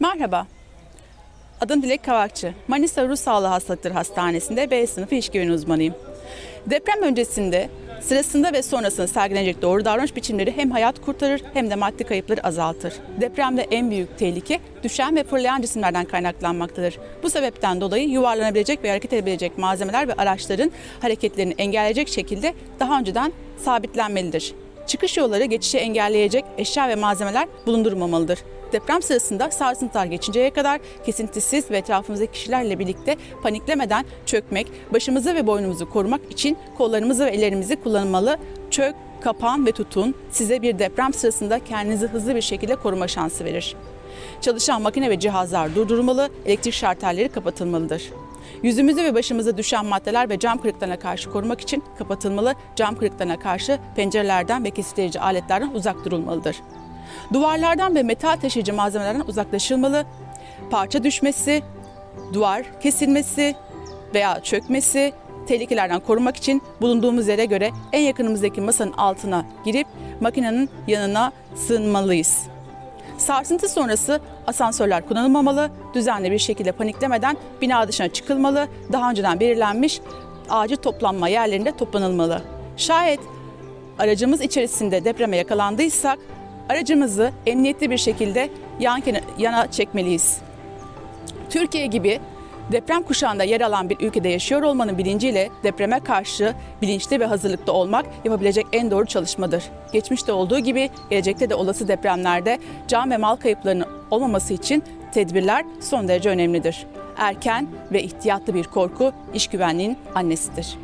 Merhaba. Adım Dilek Kavakçı. Manisa Ruh Sağlığı Hastalıkları Hastanesi'nde B sınıfı iş güveni uzmanıyım. Deprem öncesinde, sırasında ve sonrasında sergilenecek doğru davranış biçimleri hem hayat kurtarır hem de maddi kayıpları azaltır. Depremde en büyük tehlike düşen ve fırlayan cisimlerden kaynaklanmaktadır. Bu sebepten dolayı yuvarlanabilecek ve hareket edebilecek malzemeler ve araçların hareketlerini engelleyecek şekilde daha önceden sabitlenmelidir. Çıkış yolları geçişi engelleyecek eşya ve malzemeler bulundurmamalıdır. Deprem sırasında sarsıntılar geçinceye kadar kesintisiz ve etrafımızdaki kişilerle birlikte paniklemeden çökmek, başımızı ve boynumuzu korumak için kollarımızı ve ellerimizi kullanmalı. Çök, kapan ve tutun size bir deprem sırasında kendinizi hızlı bir şekilde koruma şansı verir. Çalışan makine ve cihazlar durdurulmalı, elektrik şartelleri kapatılmalıdır. Yüzümüzü ve başımıza düşen maddeler ve cam kırıklarına karşı korumak için kapatılmalı, cam kırıklarına karşı pencerelerden ve kesitleyici aletlerden uzak durulmalıdır. Duvarlardan ve metal taşıyıcı malzemelerden uzaklaşılmalı. Parça düşmesi, duvar kesilmesi veya çökmesi tehlikelerden korumak için bulunduğumuz yere göre en yakınımızdaki masanın altına girip makinenin yanına sığınmalıyız. Sarsıntı sonrası asansörler kullanılmamalı, düzenli bir şekilde paniklemeden bina dışına çıkılmalı, daha önceden belirlenmiş acil toplanma yerlerinde toplanılmalı. Şayet aracımız içerisinde depreme yakalandıysak aracımızı emniyetli bir şekilde yan yana çekmeliyiz. Türkiye gibi deprem kuşağında yer alan bir ülkede yaşıyor olmanın bilinciyle depreme karşı bilinçli ve hazırlıklı olmak yapabilecek en doğru çalışmadır. Geçmişte olduğu gibi gelecekte de olası depremlerde can ve mal kayıplarının olmaması için tedbirler son derece önemlidir. Erken ve ihtiyatlı bir korku iş güvenliğinin annesidir.